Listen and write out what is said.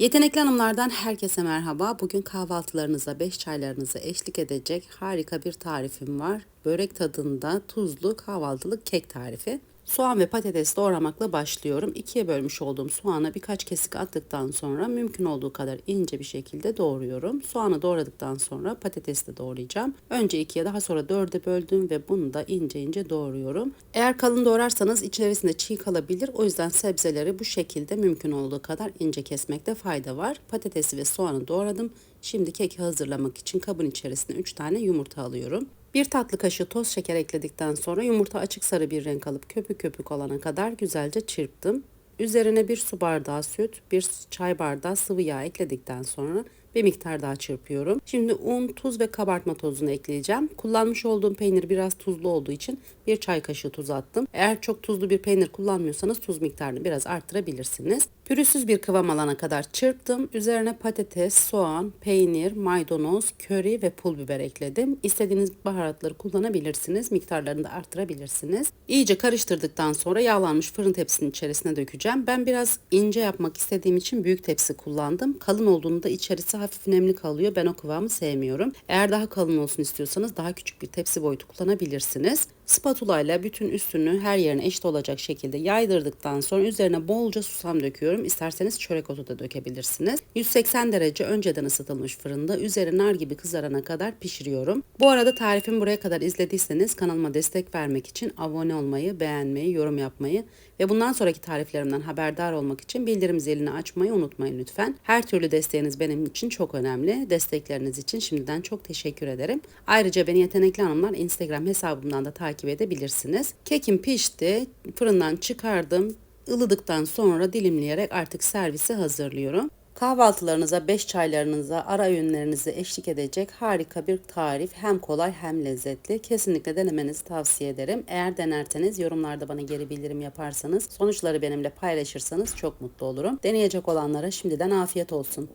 Yetenekli Hanımlardan herkese merhaba. Bugün kahvaltılarınıza, beş çaylarınıza eşlik edecek harika bir tarifim var. Börek tadında tuzlu kahvaltılık kek tarifi. Soğan ve patates doğramakla başlıyorum. İkiye bölmüş olduğum soğana birkaç kesik attıktan sonra mümkün olduğu kadar ince bir şekilde doğruyorum. Soğanı doğradıktan sonra patatesi de doğrayacağım. Önce ikiye daha sonra dörde böldüm ve bunu da ince ince doğruyorum. Eğer kalın doğrarsanız içerisinde çiğ kalabilir. O yüzden sebzeleri bu şekilde mümkün olduğu kadar ince kesmekte fayda var. Patatesi ve soğanı doğradım. Şimdi keki hazırlamak için kabın içerisine 3 tane yumurta alıyorum. Bir tatlı kaşığı toz şeker ekledikten sonra yumurta açık sarı bir renk alıp köpük köpük olana kadar güzelce çırptım. Üzerine bir su bardağı süt, bir çay bardağı sıvı yağ ekledikten sonra bir miktar daha çırpıyorum. Şimdi un, tuz ve kabartma tozunu ekleyeceğim. Kullanmış olduğum peynir biraz tuzlu olduğu için bir çay kaşığı tuz attım. Eğer çok tuzlu bir peynir kullanmıyorsanız tuz miktarını biraz arttırabilirsiniz. Pürüzsüz bir kıvam alana kadar çırptım. Üzerine patates, soğan, peynir, maydanoz, köri ve pul biber ekledim. İstediğiniz baharatları kullanabilirsiniz. Miktarlarını da arttırabilirsiniz. İyice karıştırdıktan sonra yağlanmış fırın tepsinin içerisine dökeceğim. Ben biraz ince yapmak istediğim için büyük tepsi kullandım. Kalın olduğunda içerisi hafif nemli kalıyor. Ben o kıvamı sevmiyorum. Eğer daha kalın olsun istiyorsanız daha küçük bir tepsi boyutu kullanabilirsiniz. Spatula ile bütün üstünü her yerine eşit olacak şekilde yaydırdıktan sonra üzerine bolca susam döküyorum. İsterseniz çörek otu da dökebilirsiniz. 180 derece önceden ısıtılmış fırında üzeri nar gibi kızarana kadar pişiriyorum. Bu arada tarifimi buraya kadar izlediyseniz kanalıma destek vermek için abone olmayı, beğenmeyi, yorum yapmayı ve bundan sonraki tariflerimden haberdar olmak için bildirim zilini açmayı unutmayın lütfen. Her türlü desteğiniz benim için çok önemli. Destekleriniz için şimdiden çok teşekkür ederim. Ayrıca beni Yetenekli Hanımlar Instagram hesabımdan da takip edebilirsiniz. Kekim pişti. Fırından çıkardım. Ilıdıktan sonra dilimleyerek artık servise hazırlıyorum. Kahvaltılarınıza, beş çaylarınıza, ara öğünlerinize eşlik edecek harika bir tarif. Hem kolay hem lezzetli. Kesinlikle denemenizi tavsiye ederim. Eğer denerseniz yorumlarda bana geri bildirim yaparsanız, sonuçları benimle paylaşırsanız çok mutlu olurum. Deneyecek olanlara şimdiden afiyet olsun.